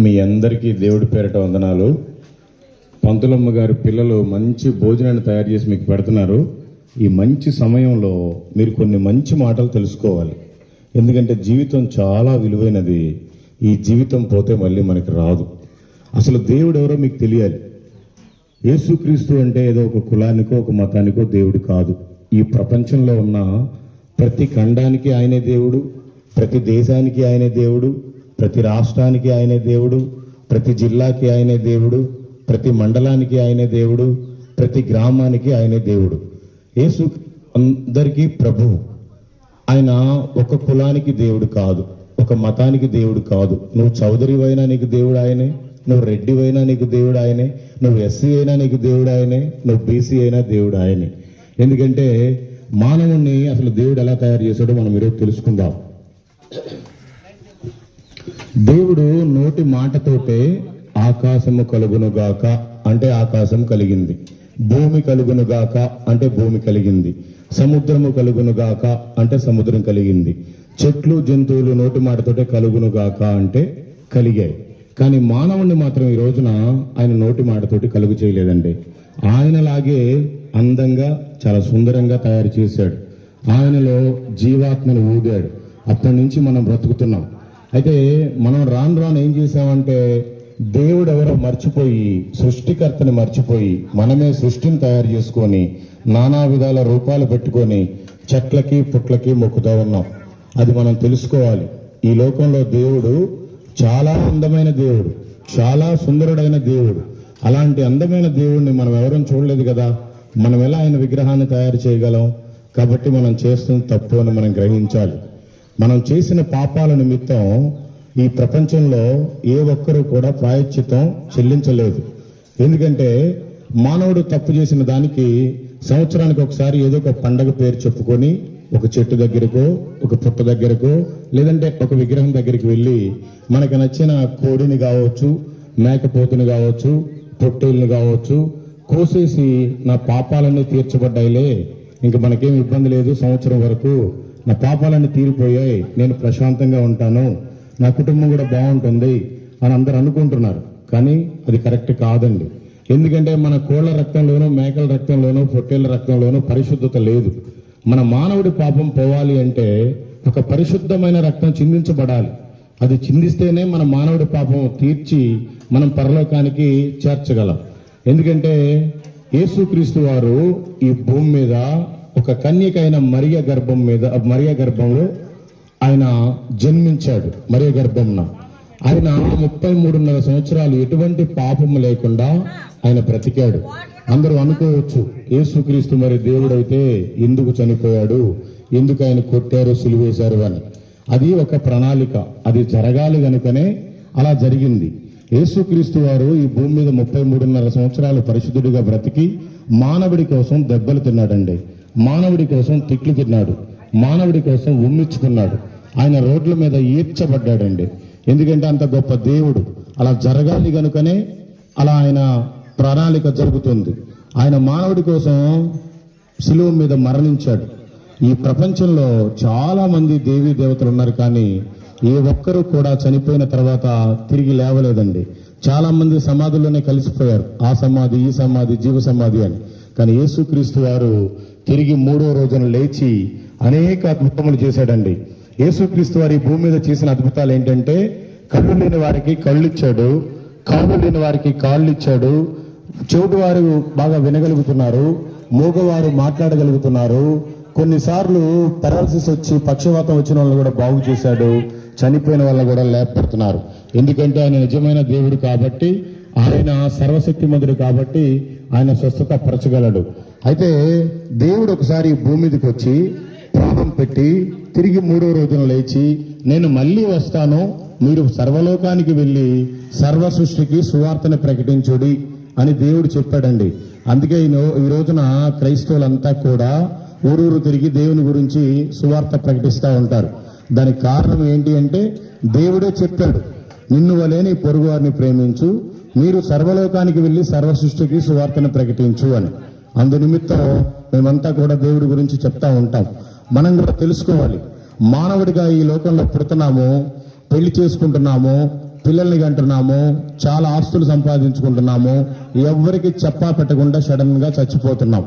మీ అందరికీ దేవుడి పేరట వందనాలు. పంతులమ్మ గారు పిల్లలు మంచి భోజనాన్ని తయారు చేసి మీకు పెడుతున్నారు. ఈ మంచి సమయంలో మీరు కొన్ని మంచి మాటలు తెలుసుకోవాలి. ఎందుకంటే జీవితం చాలా విలువైనది. ఈ జీవితం పోతే మళ్ళీ మనకి రాదు. అసలు దేవుడు ఎవరో మీకు తెలియాలి. యేసుక్రీస్తు అంటే ఏదో ఒక కులానికో ఒక మతానికో దేవుడు కాదు. ఈ ప్రపంచంలో ఉన్న ప్రతి ఖండానికి ఆయనే దేవుడు ప్రతి దేశానికి ఆయనే దేవుడు ప్రతి రాష్ట్రానికి ఆయనే దేవుడు ప్రతి జిల్లాకి ఆయనే దేవుడు ప్రతి మండలానికి ఆయనే దేవుడు ప్రతి గ్రామానికి ఆయనే దేవుడు. యేసు అందరికీ ప్రభువు ఆయన ఒక కులానికి దేవుడు కాదు ఒక మతానికి దేవుడు కాదు. నువ్వు చౌదరి అయినా నీకు దేవుడు ఆయనే నువ్వు రెడ్డి అయినా నీకు దేవుడు ఆయనే నువ్వు ఎస్సీ అయినా నీకు దేవుడు ఆయనే నువ్వు బీసీ అయినా దేవుడు ఆయనే. ఎందుకంటే మానవుణ్ణి అసలు దేవుడు ఎలా తయారు చేశాడో మనం ఈరోజు తెలుసుకుందాం. దేవుడు నోటి మాటతోటే ఆకాశము కలుగునుగాక అంటే ఆకాశం కలిగింది. భూమి కలుగునుగాక అంటే భూమి కలిగింది. సముద్రము కలుగునుగాక అంటే సముద్రం కలిగింది. చెట్లు జంతువులు నోటి మాటతోటే కలుగునుగాక అంటే కలిగాయి. కానీ మానవుణ్ణి మాత్రం ఈ రోజున ఆయన నోటి మాటతోటి కలుగు చేయలేదండి. ఆయనలాగే అందంగా చాలా సుందరంగా తయారు చేశాడు. ఆయనలో జీవాత్మను ఊగాడు అప్పటి నుంచి మనం బ్రతుకుతున్నాం. అయితే మనం రాను రాను ఏం చేసామంటే దేవుడు ఎవరో మర్చిపోయి సృష్టికర్తని మర్చిపోయి మనమే సృష్టిని తయారు చేసుకొని నానా విధాల రూపాలు పెట్టుకొని చెట్లకి పుట్లకి మొక్కుతూ ఉన్నాం. అది మనం తెలుసుకోవాలి. ఈ లోకంలో దేవుడు చాలా అందమైన దేవుడు చాలా సుందరుడైన దేవుడు. అలాంటి అందమైన దేవుడిని మనం ఎవరూ చూడలేదు కదా. మనం ఎలా ఆయన విగ్రహాన్ని తయారు చేయగలం? కాబట్టి మనం చేస్తున్న తప్పు అని మనం గ్రహించాలి. మనం చేసిన పాపాల నిమిత్తం ఈ ప్రపంచంలో ఏ ఒక్కరూ కూడా ప్రాయశ్చితం చెల్లించలేదు. ఎందుకంటే మానవుడు తప్పు చేసిన దానికి సంవత్సరానికి ఒకసారి ఏదో ఒక పండగ పేరు చెప్పుకొని ఒక చెట్టు దగ్గరకో ఒక పుట్ట దగ్గరకో లేదంటే ఒక విగ్రహం దగ్గరికి వెళ్ళి మనకు నచ్చిన కోడిని కావచ్చు మేకపోతుని కావచ్చు పొట్టేళ్ళని కావచ్చు కోసేసి నా పాపాలన్నీ తీర్చబడ్డాయిలే. ఇంక మనకేం ఇబ్బంది లేదు సంవత్సరం వరకు నా పాపాలన్నీ తీరిపోయాయి. నేను ప్రశాంతంగా ఉంటాను. నా కుటుంబం కూడా బాగుంటుంది అని అందరు అనుకుంటున్నారు. కానీ అది కరెక్ట్ కాదండి. ఎందుకంటే మన కోళ్ళ రక్తంలోనూ మేకల రక్తంలోనూ పొట్టేళ్ళ రక్తంలోనూ పరిశుద్ధత లేదు. మన మానవుడి పాపం పోవాలి అంటే ఒక పరిశుద్ధమైన రక్తం చిందించబడాలి. అది చిందిస్తేనే మన మానవుడి పాపం తీర్చి మనం పరలోకానికి చేర్చగలం. ఎందుకంటే యేసుక్రీస్తు వారు ఈ భూమి మీద ఒక కన్యకైన మరియ గర్భం మీద మరియ గర్భంలో ఆయన జన్మించాడు మరియ గర్భంన. ఆయన ముప్పై మూడున్నర సంవత్సరాలు ఎటువంటి పాపము లేకుండా ఆయన బ్రతికాడు. అందరూ అనుకోవచ్చు యేసుక్రీస్తు మరి దేవుడైతే ఎందుకు చనిపోయాడు ఎందుకు ఆయన కొట్టారు సిలువేశారు అని. అది ఒక ప్రణాళిక అది జరగాలి కనుకనే అలా జరిగింది. యేసుక్రీస్తు వారు ఈ భూమి మీద ముప్పై మూడున్నర సంవత్సరాలు పరిశుద్ధుడిగా బ్రతికి మానవుడి కోసం దెబ్బలు తిన్నాడండి. మానవుడి కోసం తిట్లు తిన్నాడు. మానవుడి కోసం ఉమ్మించుకున్నాడు ఆయన రోడ్ల మీద ఈడ్చబడ్డాడండి. ఎందుకంటే అంత గొప్ప దేవుడు. అలా జరగాలి గనుకనే అలా ఆయన ప్రణాళిక జరుగుతుంది. ఆయన మానవుడి కోసం శిలువ మీద మరణించాడు. ఈ ప్రపంచంలో చాలా మంది దేవీ దేవతలు ఉన్నారు కానీ ఏ ఒక్కరూ కూడా చనిపోయిన తర్వాత తిరిగి లేవలేదండి. చాలా మంది సమాధుల్లోనే కలిసిపోయారు. ఆ సమాధి ఈ సమాధి జీవ సమాధి అని. కానీ యేసుక్రీస్తు వారు తిరిగి మూడో రోజున లేచి అనేక అద్భుతములు చేశాడండి. యేసుక్రీస్తు వారి భూమి మీద చేసిన అద్భుతాలు ఏంటంటే కళ్ళు లేని వారికి కళ్ళు ఇచ్చాడు కాళ్ళు లేని వారికి కాళ్ళు ఇచ్చాడు చెవిటి వారు బాగా వినగలుగుతున్నారు మూగవారు మాట్లాడగలుగుతున్నారు కొన్నిసార్లు పెరాలసిస్ వచ్చి పక్షవాతం వచ్చిన వాళ్ళని కూడా బాగు చేశాడు చనిపోయిన వాళ్ళని కూడా లేపడుతున్నారు ఎందుకంటే ఆయన నిజమైన దేవుడు కాబట్టి ఆయన సర్వశక్తిమంతుడు కాబట్టి ఆయన స్వస్థత పరచగలడు. అయితే దేవుడు ఒకసారి భూమి మీదకి వచ్చి ప్రాణం పెట్టి తిరిగి మూడో రోజున లేచి నేను మళ్ళీ వస్తాను మీరు సర్వలోకానికి వెళ్ళి సర్వ సృష్టికి సువార్తను ప్రకటించుడి అని దేవుడు చెప్పాడండి. అందుకే ఈ ఈ రోజున క్రైస్తవులంతా కూడా ఊరూరు తిరిగి దేవుని గురించి సువార్త ప్రకటిస్తూ ఉంటారు. దానికి కారణం ఏంటి అంటే దేవుడే చెప్పాడు నిన్ను వలే నీ ప్రేమించు మీరు సర్వలోకానికి వెళ్ళి సర్వ సృష్టికి సువార్తను ప్రకటించు అని. అందు నిమిత్తం మేమంతా కూడా దేవుడి గురించి చెప్తా ఉంటాం. మనం కూడా తెలుసుకోవాలి. మానవుడిగా ఈ లోకంలో పుడుతున్నాము పెళ్ళి చేసుకుంటున్నాము పిల్లల్ని కంటున్నాము చాలా ఆస్తులు సంపాదించుకుంటున్నాము ఎవరికి చెప్పా పెట్టకుండా సడన్గా చచ్చిపోతున్నాం.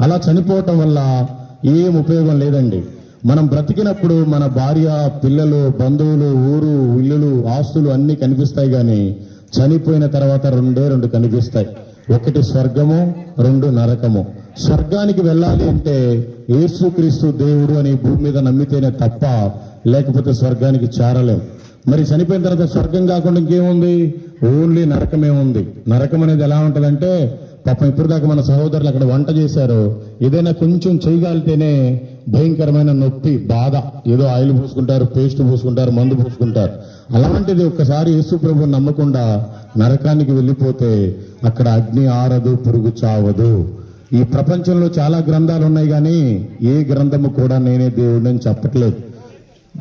అలా చనిపోవటం వల్ల ఏం ఉపయోగం లేదండి. మనం బ్రతికినప్పుడు మన భార్య పిల్లలు బంధువులు ఊరు ఇల్లులు ఆస్తులు అన్ని కనిపిస్తాయి కానీ చనిపోయిన తర్వాత రెండే రెండు కనిపిస్తాయి. ఒకటి స్వర్గము రెండు నరకము. స్వర్గానికి వెళ్ళాలి అంటే యేసుక్రీస్తు దేవుడు అని భూమి మీద నమ్మితేనే తప్ప లేకపోతే స్వర్గానికి చేరలేము మరి చనిపోయిన తర్వాత స్వర్గం కాకుండా ఇంకేముంది? ఓన్లీ నరకమే ఉంది. నరకం అనేది ఎలా ఉంటదంటే పాపం ఇప్పుడు దాకా మన సహోదరులు అక్కడ వంట చేశారు. ఏదైనా కొంచెం చేయగలితేనే భయంకరమైన నొప్పి బాధ. ఏదో ఆయిల్ పూసుకుంటారు పేస్ట్ పూసుకుంటారు మందు పూసుకుంటారు. అలాంటిది ఒక్కసారి యేసు ప్రభు నమ్మకుండా నరకానికి వెళ్ళిపోతే అక్కడ అగ్ని ఆరదు పురుగు చావదు. ఈ ప్రపంచంలో చాలా గ్రంథాలు ఉన్నాయి కానీ ఏ గ్రంథము కూడా నేనే దేవుడిని చెప్పట్లేదు.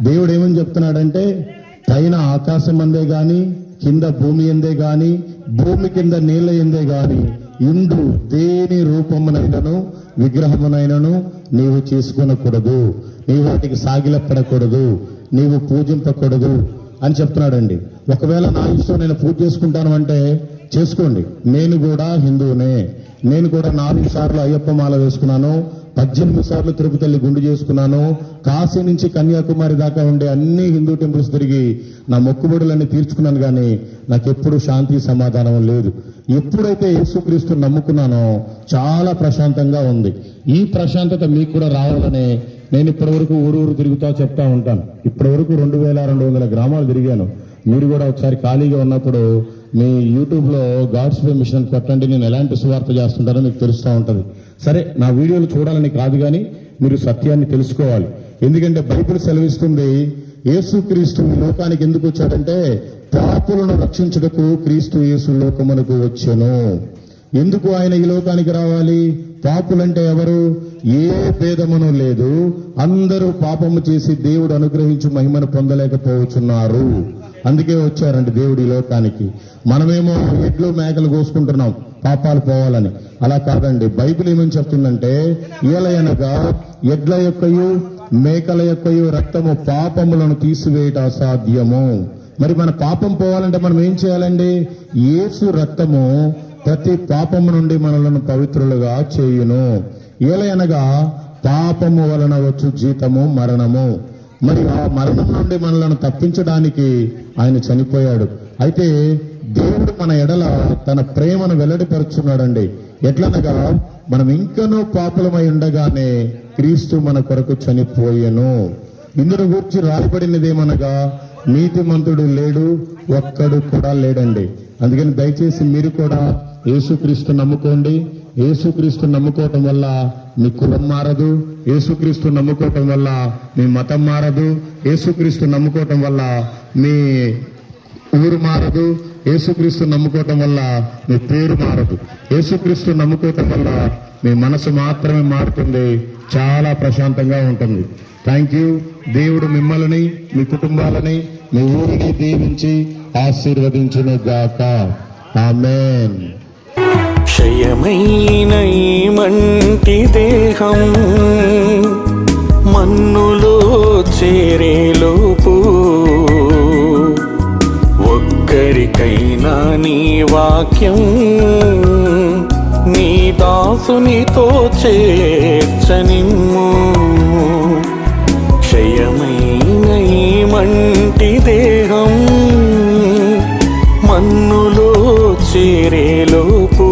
దేవుడు ఏమని చెప్తున్నాడంటే పైన ఆకాశం అందే కానీ కింద భూమి ఎందే కానీ భూమి కింద నీళ్ళ ఎందే కానీ ఇందు దేని రూపమునైనను విగ్రహమునైనను నీవు చేసుకునకూడదు నీవు వాటికి సాగిలపడకూడదు నీవు పూజింపకూడదు అని చెప్తున్నాడండి. ఒకవేళ నా ఇష్టం నేను పూజ చేసుకుంటాను అంటే చేసుకోండి. నేను కూడా హిందువునే. నేను కూడా నాలుగు సార్లు అయ్యప్ప మాల వేసుకున్నాను పద్దెనిమిది సార్లు తిరుపతి గుండు చేసుకున్నాను కాశీ నుంచి కన్యాకుమారి దాకా ఉండే అన్ని హిందూ టెంపుల్స్ తిరిగి నా మొక్కుబడులన్నీ తీర్చుకున్నాను కానీ నాకు ఎప్పుడు శాంతి సమాధానం లేదు. ఎప్పుడైతే యేసుక్రీస్తు నమ్ముకున్నానో చాలా ప్రశాంతంగా ఉంది. ఈ ప్రశాంతత మీకు కూడా రావాలని నేను ఇప్పటివరకు ఊరు ఊరు తిరుగుతా చెప్తా ఉంటాను. ఇప్పటివరకు రెండు వేల రెండు వందల గ్రామాలు తిరిగాను. మీరు కూడా ఒకసారి ఖాళీగా ఉన్నప్పుడు మీ యూట్యూబ్లో గాడ్స్ పే మిషన్ కొట్టండి నేను ఎలాంటి సువార్త చేస్తుంటానో మీకు తెలుస్తూ ఉంటుంది. సరే నా వీడియోలు చూడాలని కాదు కానీ మీరు సత్యాన్ని తెలుసుకోవాలి. ఎందుకంటే బైబిల్ సెలవిస్తుంది యేసుక్రీస్తు ఈ లోకానికి ఎందుకు వచ్చాడంటే పాపులను రక్షించుటకు క్రీస్తు యేసు లోకమునకు వచ్చెను. ఎందుకు ఆయన ఈ లోకానికి రావాలి? పాపులంటే ఎవరు? ఏ భేదమును లేదు. అందరూ పాపము చేసి దేవుడు అనుగ్రహించి మహిమను పొందలేకపోతున్నారు అందుకే వచ్చారండి దేవుడు ఈ లోకానికి. మనమేమో ఎడ్లు మేకలు కోసుకుంటున్నాం పాపాలు పోవాలని. అలా కాదండి. బైబిల్ ఏమని చెప్తుందంటే ఏలయనగా ఎడ్ల యొక్కయు మేకల యొక్కయు రక్తము పాపములను తీసివేయట అసాధ్యము. మరి మన పాపం పోవాలంటే మనం ఏం చేయాలండి? ఏసు రక్తము ప్రతి పాపము నుండి మనలను పవిత్రులుగా చేయును. ఏలయనగా పాపము వలన వచ్చు జీతము మరణము. మరి ఆ మరణం నుండి మనలను తప్పించడానికి ఆయన చనిపోయాడు. అయితే దేవుడు మన ఎడల తన ప్రేమను వెల్లడిపరుచున్నాడండి. ఎట్లనగా మనం ఇంకనూ పాపులమై ఉండగానే క్రీస్తు మన కొరకు చనిపోయెను. ఇందును గురించి రాయబడినదేమనగా నీతిమంతుడు లేడు ఒక్కడు కూడా లేడండి. అందుకని దయచేసి మీరు కూడా యేసుక్రీస్తు నమ్ముకోండి. యేసుక్రీస్తు నమ్ముకోవటం వల్ల మీ కులం మారదు. యేసుక్రీస్తు నమ్ముకోవటం వల్ల మీ మతం మారదు. యేసుక్రీస్తు నమ్ముకోవటం వల్ల మీ ఊరు మారదు. యేసుక్రీస్తు నమ్ముకోవటం వల్ల మీ పేరు మారదు. యేసుక్రీస్తు నమ్ముకోవటం వల్ల మీ మనసు మాత్రమే మారుతుంది చాలా ప్రశాంతంగా ఉంటుంది. థ్యాంక్ యూ దేవుడు మిమ్మల్ని మీ కుటుంబాలని మీ ఊరిని దీవించి ఆశీర్వదించును గాక. ఆమెన్ క్షయమైన ఈ మంటి దేహం మన్నులో చేరేలోపు ఒక్కరికైనా నీ వాక్యం నీ దాసునితో చేర్చనిమ్ము. క్షయమైన ఈ మంటి దేహం మన్నులో చేరేలోపు.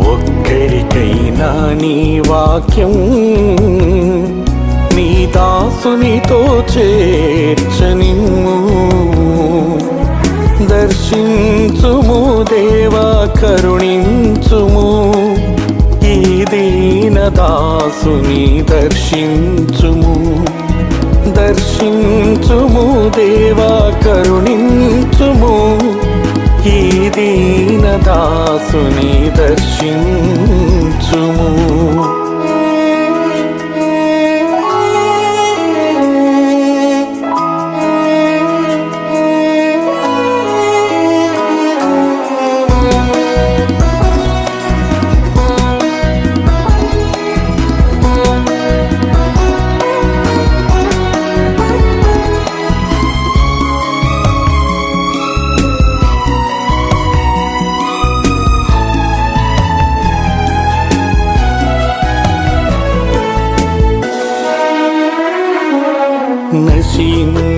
ఒక్కరికైనా నీ వాక్యం నీ దాసునితో చేర్చనిమ్ము. దర్శించుము దేవా కరుణించుము. ఈ దీన దాసుని దర్శించుము. దర్శించుము దేవా కరుణించుము. ఈ దీన దాసుని దర్శించుము. క్షీణించిపోతున్న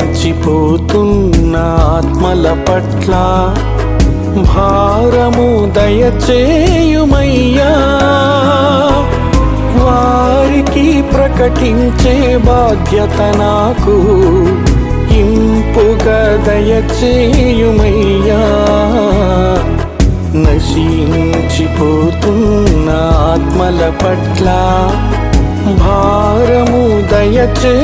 ఆత్మల పట్ల భారము దయచేయుమయ్యా. వారికి ప్రకటించే బాధ్యత నాకు ఇంపుగా దయచేయుమయ్యా. నశించిపోతున్న ఆత్మల పట్ల భారము దయచేయుమయ్యా.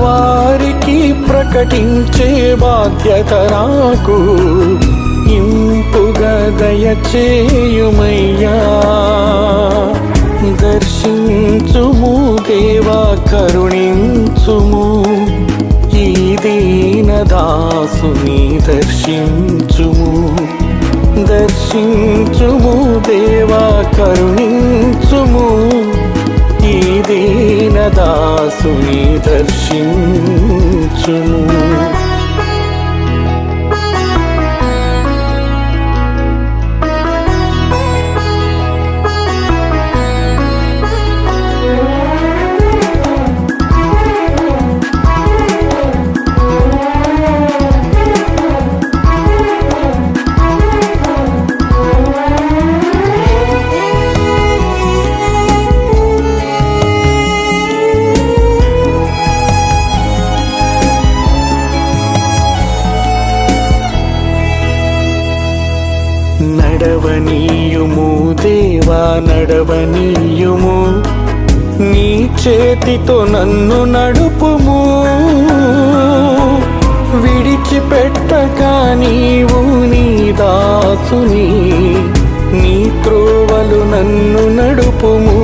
వారికి ప్రకటించే బాధ్యత నాకు. ఇంపుగా దయచేయుమయ్యా. దర్శించుము దేవా కరుణించుము. ఈ దీన దాసుని దర్శించుము. దర్శించుము దేవా కరుణించుము. ఈ దీన దీనదాసుని దర్శించుము. చేతితో నన్ను నడుపుము. విడిచిపెట్టక నీవు నీ దాసుని నీ త్రోవలు నన్ను నడుపుము.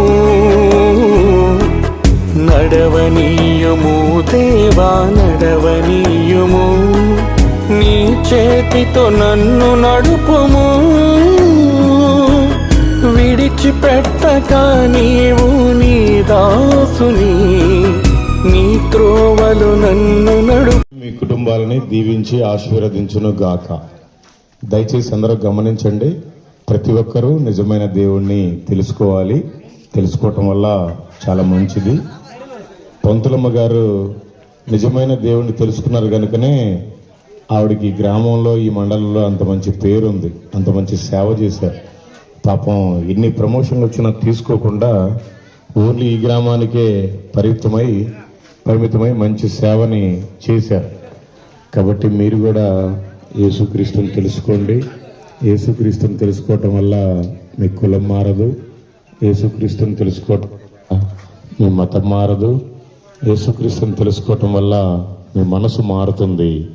నడవనీయము దేవా నడవనీయుము. నీ చేతితో నన్ను నడుపుము. విడిచిపెట్టక నీవు నీ దాసుని నీ త్రోవలు నన్ను నడు మీ కుటుంబాలని దీవించి ఆశీర్వదించును గాక. దయచేసి అందరూ గమనించండి ప్రతి ఒక్కరూ నిజమైన దేవుణ్ణి తెలుసుకోవాలి. తెలుసుకోవటం వల్ల చాలా మంచిది. పంతులమ్మ గారు నిజమైన దేవుణ్ణి తెలుసుకున్నారు కనుకనే ఆవిడకి ఈ గ్రామంలో ఈ మండలంలో అంత మంచి పేరు ఉంది అంత మంచి సేవ చేశారు. పాపం ఎన్ని ప్రమోషన్లు వచ్చినా తీసుకోకుండా ఓన్లీ ఈ గ్రామానికే పరిమితమై పరిమితమై మంచి సేవని చేశారు. కాబట్టి మీరు కూడా యేసుక్రీస్తుని తెలుసుకోండి. యేసుక్రీస్తుని తెలుసుకోవటం వల్ల మీ కులం మారదు. యేసుక్రీస్తుని తెలుసుకోవటం మీ మతం మారదు. యేసుక్రీస్తుని తెలుసుకోవటం వల్ల మీ మనసు మారుతుంది.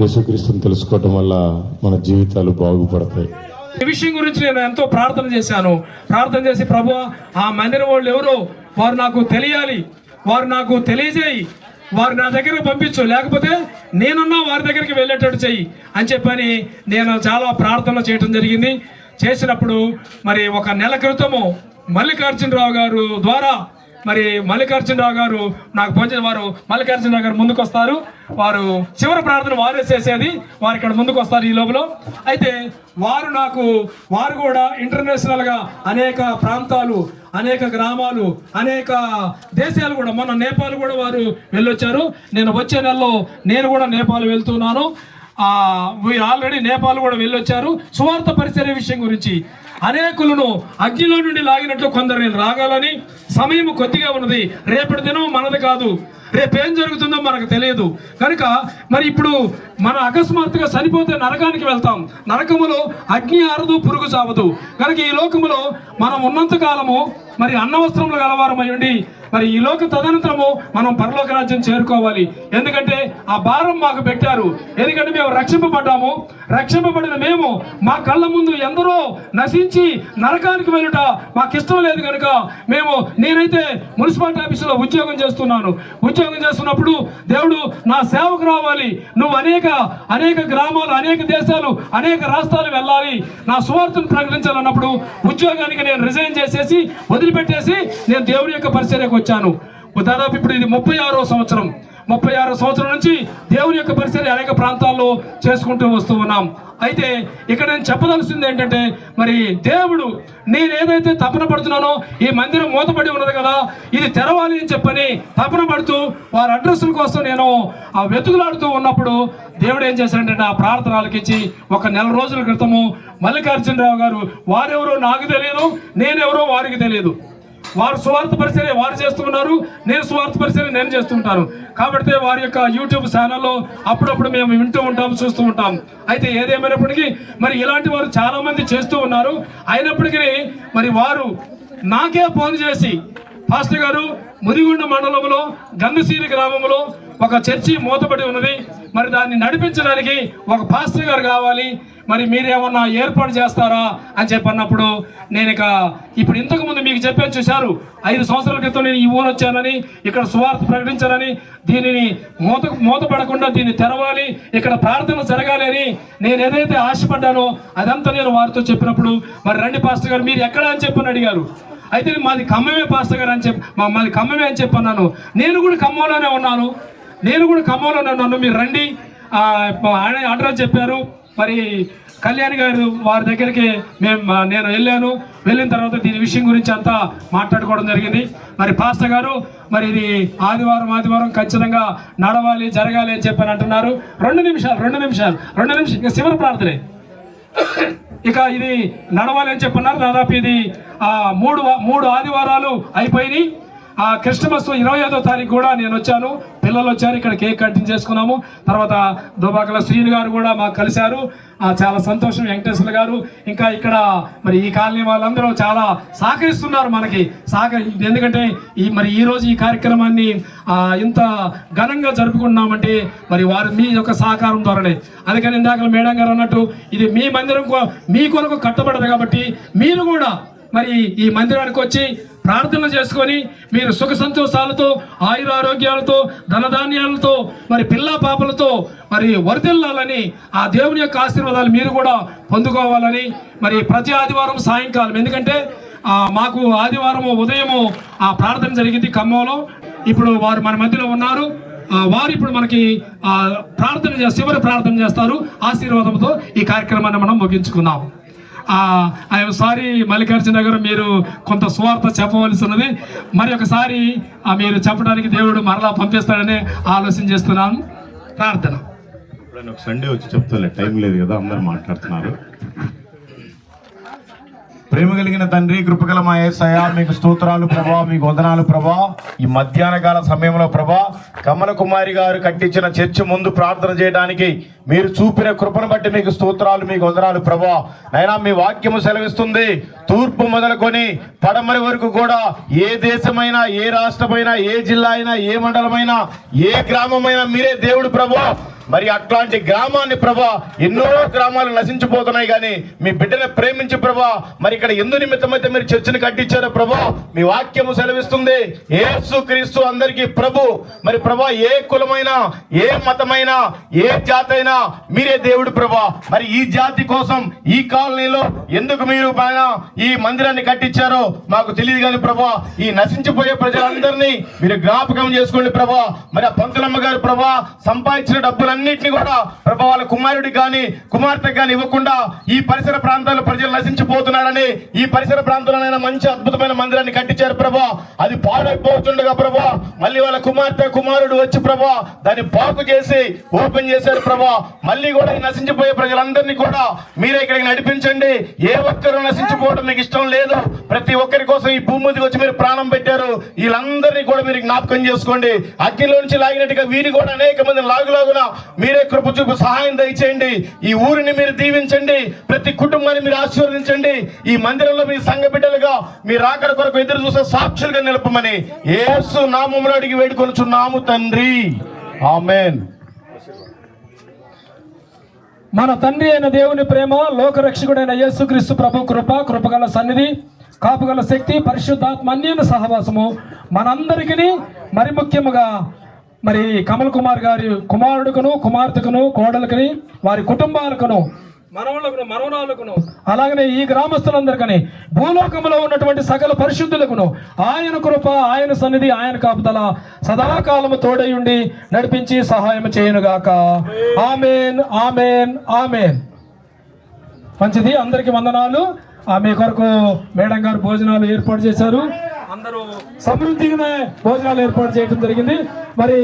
యేసుక్రీస్తుని తెలుసుకోవటం వల్ల మన జీవితాలు బాగుపడతాయి. ఈ విషయం గురించి నేను ఎంతో ప్రార్థన చేశాను. ప్రార్థన చేసి ప్రభు ఆ మందిరం వాళ్ళు ఎవరో వారు నాకు తెలియాలి. వారు నాకు తెలియజేయి. వారు నా దగ్గర పంపించు. లేకపోతే నేనున్నా వారి దగ్గరికి వెళ్ళేటట్టు చెయ్యి. అని చెప్పని నేను చాలా ప్రార్థన చేయటం జరిగింది. చేసినప్పుడు మరి ఒక నెల క్రితము మల్లికార్జునరావు గారు ద్వారా మరి మల్లికార్జునరావు గారు నాకు పంచిన వారు మల్లికార్జునరావు గారు ముందుకు వస్తారు వారు చివరి ప్రార్థన వారే చేసేది. వారు ఇక్కడ ముందుకు వస్తారు ఈ లోపల. అయితే వారు నాకు వారు కూడా ఇంటర్నేషనల్గా అనేక ప్రాంతాలు అనేక గ్రామాలు అనేక దేశాలు కూడా మొన్న నేపాల్ కూడా వారు వెళ్ళొచ్చారు. నేను వచ్చే నెలలో నేను కూడా నేపాల్ వెళ్తున్నాను. వీరు ఆల్రెడీ నేపాల్ కూడా వెళ్ళొచ్చారు. సువార్త పరిచర్య విషయం గురించి అనేకులను అగ్నిలో నుండి లాగినట్లు కొందరు నేను రాగాలని సమయం కొద్దిగా ఉన్నది. రేపటి దినం మనది కాదు. రేపేం జరుగుతుందో మనకు తెలియదు. కనుక మరి ఇప్పుడు మన అకస్మాత్తుగా చనిపోతే నరకానికి వెళ్తాం. నరకములో అగ్ని ఆరదు పురుగు చావదు. కనుక ఈ లోకములో మనం ఉన్నంత కాలము మరి అన్నవస్త్రములు గలవారమై ఉండి మరి ఈ లోక తదనంతరము మనం పరలోక రాజ్యం చేరుకోవాలి. ఎందుకంటే ఆ భారం మాకు పెట్టారు. ఎందుకంటే మేము రక్షింపబడ్డాము. రక్షింపబడిన మేము మా కళ్ళ ముందు ఎందరో నశించి నరకానికి వెళ్ళుట మాకు ఇష్టం లేదు కనుక మేము నేనైతే మున్సిపాలిటీ ఆఫీసులో ఉద్యోగం చేస్తున్నాను. ఉద్యోగం చేస్తున్నప్పుడు దేవుడు నా సేవకు రావాలి. నువ్వు అనేక అనేక గ్రామాలు అనేక దేశాలు అనేక రాష్ట్రాలు వెళ్ళాలి. నా సువార్తను ప్రకటించాలన్నప్పుడు ఉద్యోగానికి నేను రిజైన్ చేసేసి వదిలిపెట్టేసి నేను దేవుని యొక్క పరిచర్యకు వచ్చాను. దాదాపు ఇప్పుడు ఇది ముప్పై ఆరో సంవత్సరం. ముప్పై ఆరో సంవత్సరం నుంచి దేవుని యొక్క పరిచర్య అనేక ప్రాంతాల్లో చేసుకుంటూ వస్తూ ఉన్నాం. అయితే ఇక్కడ నేను చెప్పదలసింది ఏంటంటే మరి దేవుడు నేను ఏదైతే తపన పడుతున్నానో ఈ మందిరం మూతపడి ఉన్నది కదా ఇది తెరవాలి అని చెప్పని తపన పడుతూ వారి అడ్రస్ల కోసం నేను ఆ వెతుకులాడుతూ ఉన్నప్పుడు దేవుడు ఏం చేశాడంటే ఆ ప్రార్థన ఆలకించి ఒక నెల రోజుల క్రితము మల్లికార్జునరావు గారు వారెవరో నాకు తెలియదు నేనెవరో వారికి తెలియదు. వారు స్వార్థ పరిచర్య వారు చేస్తున్నారు నేను స్వార్థ పరిచర్య నేను చేస్తుంటాను. కాబట్టి వారి యొక్క యూట్యూబ్ ఛానల్లో అప్పుడప్పుడు మేము వింటూ ఉంటాం చూస్తూ ఉంటాం. అయితే ఏదేమైనప్పటికీ మరి ఇలాంటి వారు చాలామంది చేస్తూ ఉన్నారు. అయినప్పటికీ మరి వారు నాకే ఫోన్ చేసి పాస్టర్ గారు ముదిగుండ మండలంలో గంగసీరి గ్రామంలో ఒక చర్చి మూతపడి ఉన్నది. మరి దాన్ని నడిపించడానికి ఒక పాస్టర్ గారు కావాలి. మరి మీరేమన్నా ఏర్పాటు చేస్తారా అని చెప్పి అన్నప్పుడు నేను ఇక ఇప్పుడు ఇంతకు ముందు మీకు చెప్పాను చూశారు ఐదు సంవత్సరాల క్రితం నేను ఈ ఊరు వచ్చానని ఇక్కడ సువార్త ప్రకటించానని దీనిని మూత మూతపడకుండా దీన్ని తెరవాలి ఇక్కడ ప్రార్థన జరగాలి అని నేను ఏదైతే ఆశపడ్డానో అదంతా నేను వారితో చెప్పినప్పుడు మరి రండి పాస్టర్ గారు మీరు ఎక్కడ అని చెప్పని అడిగారు. అయితే మాది ఖమ్మమే పాస్టర్ గారు అని చెప్పి మా మాది ఖమ్మమే అని చెప్పన్నాను నేను కూడా ఖమ్మంలోనే ఉన్నాను. నేను కూడా ఖమ్మంలోనే ఉన్నాను. మీరు రండి. ఆయన అడ్రస్ చెప్పారు. మరి కళ్యాణ్ గారు వారి దగ్గరికి మేము నేను వెళ్ళాను. వెళ్ళిన తర్వాత దీని విషయం గురించి అంతా మాట్లాడుకోవడం జరిగింది. మరి పాస్టర్ గారు మరి ఇది ఆదివారం ఆదివారం ఖచ్చితంగా నడవాలి జరగాలి అని చెప్పని అంటున్నారు. రెండు నిమిషాలు రెండు నిమిషాలు రెండు నిమిషాలు. ఇంకా శివన ప్రార్థనే. ఇక ఇది నడవాలి అని చెప్పన్నారు. దాదాపు ఇది మూడు మూడు ఆదివారాలు అయిపోయినాయి. ఆ క్రిస్టమస్ ఇరవై ఐదో తారీఖు కూడా నేను వచ్చాను. పిల్లలు వచ్చారు ఇక్కడ కేక్ కటింగ్ చేసుకున్నాము. తర్వాత దుబాకల శ్రీను గారు కూడా మాకు కలిశారు. చాలా సంతోషం వెంకటేశ్వర గారు. ఇంకా ఇక్కడ మరి ఈ కాలనీ వాళ్ళందరూ చాలా సహకరిస్తున్నారు మనకి. సహకరి ఎందుకంటే ఈ మరి ఈరోజు ఈ కార్యక్రమాన్ని ఇంత ఘనంగా జరుపుకుంటున్నామంటే మరి వారు మీ యొక్క సహకారం ద్వారానే. అందుకని ఇందాక మేడం గారు అన్నట్టు ఇది మీ మందిరం మీ కొరకు కట్టబడదు కాబట్టి మీరు కూడా మరి ఈ మందిరానికి వచ్చి ప్రార్థన చేసుకొని మీరు సుఖ సంతోషాలతో ఆయుర ఆరోగ్యాలతో ధనధాన్యాలతో మరి పిల్ల పాపలతో మరి వరదిల్లాలని ఆ దేవుని యొక్క ఆశీర్వాదాలు మీరు కూడా పొందుకోవాలని మరి ప్రతి ఆదివారం సాయంకాలం. ఎందుకంటే మాకు ఆదివారము ఉదయము ఆ ప్రార్థన జరిగింది ఖమ్మంలో. ఇప్పుడు వారు మన మధ్యలో ఉన్నారు. వారు ఇప్పుడు మనకి ప్రార్థన చేస్తారు చివరి ప్రార్థన చేస్తారు. ఆశీర్వాదంతో ఈ కార్యక్రమాన్ని మనం ముగించుకుందాం. ఐఎమ్ సారీ మల్లికార్జున గారు మీరు కొంత స్వార్థ చెప్పవలసి ఉన్నది. మరి ఒకసారి మీరు చెప్పడానికి దేవుడు మరలా పంపిస్తాడని ఆలోచన చేస్తున్నాను. ప్రార్థన. ఒక సండే వచ్చి చెప్తాలే టైం లేదు కదా అందరు మాట్లాడుతున్నారు. ప్రేమ కలిగిన తండ్రి కృపగల మా ఏసయ మీకు స్తోత్రాలు ప్రభా మీకు వందనాలు ప్రభా. ఈ మధ్యాహ్న కాల సమయంలో ప్రభా కమల కుమారి గారు కట్టించిన చర్చి ముందు ప్రార్థన చేయడానికి మీరు చూపిన కృపను బట్టి మీకు స్తోత్రాలు మీకు వందనాలు ప్రభా. అయినా మీ వాక్యము సెలవిస్తుంది తూర్పు మొదలుకొని పడమరి వరకు కూడా ఏ దేశమైనా ఏ రాష్ట్రమైనా ఏ జిల్లా అయినా ఏ మండలమైనా ఏ గ్రామమైనా మీరే దేవుడు ప్రభా. మరి అట్లాంటి గ్రామాన్ని ప్రభా ఎన్నో గ్రామాలు నశించిపోతున్నాయి కానీ మీ బిడ్డను ప్రేమించి ప్రభా మరి ఇక్కడ ఎందు నిమిత్తమైతే మీరు చర్చిని కట్టించారో ప్రభా మీ వాక్యము సెలవిస్తుంది. ఏసు క్రీస్తు అందరికీ ప్రభు. మరి ప్రభా ఏ కులమైనా ఏ మతమైనా ఏ జాతి అయినా మీరే దేవుడు ప్రభా. మరి ఈ జాతి కోసం ఈ కాలనీలో ఎందుకు మీరు పైన ఈ మందిరాన్ని కట్టించారో మాకు తెలియదు కానీ ప్రభా ఈ నశించిపోయే ప్రజలందరినీ మీరు జ్ఞాపకం చేసుకోండి ప్రభా. మరి ఆ పంతులమ్మ గారు ప్రభా సంపాదించిన అన్నింటినీ కూడా ప్రభా వాళ్ళ కుమారుడికి కానీ కుమార్తె కానీ ఇవ్వకుండా ఈ పరిసర ప్రాంతాల్లో ప్రజలు నశించిపోతున్నారని ఈ పరిసర ప్రాంతంలోనైనా మంచి అద్భుతమైన మందిరాన్ని కట్టించారు ప్రభా. అది పాడైపోతుండగా ప్రభా మళ్ళీ వాళ్ళ కుమార్తె కుమారుడు వచ్చి ప్రభా దాన్ని పాకు చేసి ఓపెన్ చేశారు ప్రభా. మళ్ళీ కూడా నశించిపోయే ప్రజలందరినీ కూడా మీరే ఇక్కడికి నడిపించండి. ఏ ఒక్కరు నశించిపోవడం మీకు ఇష్టం లేదు. ప్రతి ఒక్కరి కోసం ఈ భూమి మీదకి వచ్చి మీరు ప్రాణం పెట్టారు. వీళ్ళందరినీ కూడా మీరు జ్ఞాపకం చేసుకోండి. అగ్నిలో నుంచి లాగినట్టుగా వీరి కూడా అనేక మంది లాగులాగున మీరే కృప చూపు సహాయం దయచేయండి. ఈ ఊరిని మీరు దీవించండి. ప్రతి కుటుంబాన్ని మీరు ఆశీర్వదించండి. ఈ మందిరంలో మీ సంఘ బిడ్డలుగా మీ రాకడ కొరకు ఎదురు చూసే సాక్షులుగా నిలపమని ఏసు నామములో అడిగి వేడుకొనుచున్నాము తండ్రి. ఆమెన్. మన తండ్రి అయిన దేవుని ప్రేమ లోకరక్షకుడైన యేసుక్రీస్తు ప్రభు కృప కృపగల సన్నిధి కాపుగల శక్తి పరిశుద్ధాత్మ అన్యన సహవాసము మనందరికీ మరి ముఖ్యముగా మరి కమల్ కుమార్ గారి కుమారుడుకును కుమార్తెకును కోడలకుని వారి కుటుంబాలకును మనవళ్ళకును మనవరాలకును అలాగనే ఈ గ్రామస్తులందరికీ భూలోకములో ఉన్నటువంటి సకల పరిశుద్ధులకును ఆయన కృప ఆయన సన్నిధి ఆయన కాపుదల సదాకాలము తోడై ఉండి నడిపించి సహాయం చేయనుగాక. Amen amen amen. మంచిది. అందరికి వందనాలు. ఆ, మీ కొరకు మేడం గారు భోజనాలు ఏర్పాటు చేశారు. అందరూ సమృద్ధిగానే భోజనాలు ఏర్పాటు చేయడం జరిగింది. మరి